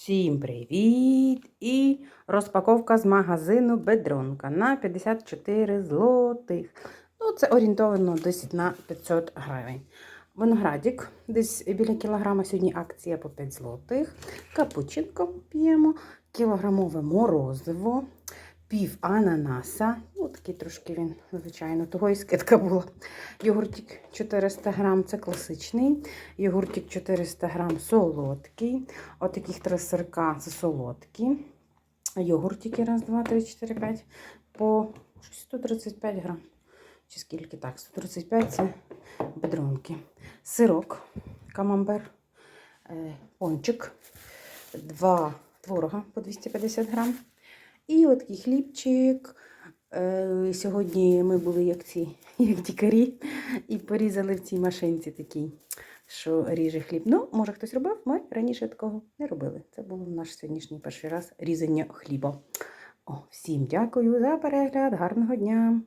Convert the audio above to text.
Всім привіт! І розпаковка з магазину Бедронка на 54 злотих. Ну, це орієнтовано десь на 500 гривень. Виноградик, десь біля кілограма сьогодні акція по 5 злотих. Капучинко п'ємо, кілограмове морозиво, пів ананаса. Ну, такий трошки він, звичайно, того і скидка була. Йогуртик 400 грам, це класичний. Йогуртик 400 грам солодкий. Отаких три сирка це солодкі. Йогуртики раз, два, три, чотири, п'ять по 135 грам. Чи скільки так? 135 це бедронки. Сирок, камамбер, е, пончик, два творога по 250 грам. І от такий хлібчик. Е, Сьогодні ми були як ці, як дікарі, і порізали в цій машинці такій, що ріже хліб. Ну, може хтось робив, ми раніше такого не робили. Це був наш сьогоднішній перший раз різання хліба. О, всім дякую за перегляд, гарного дня!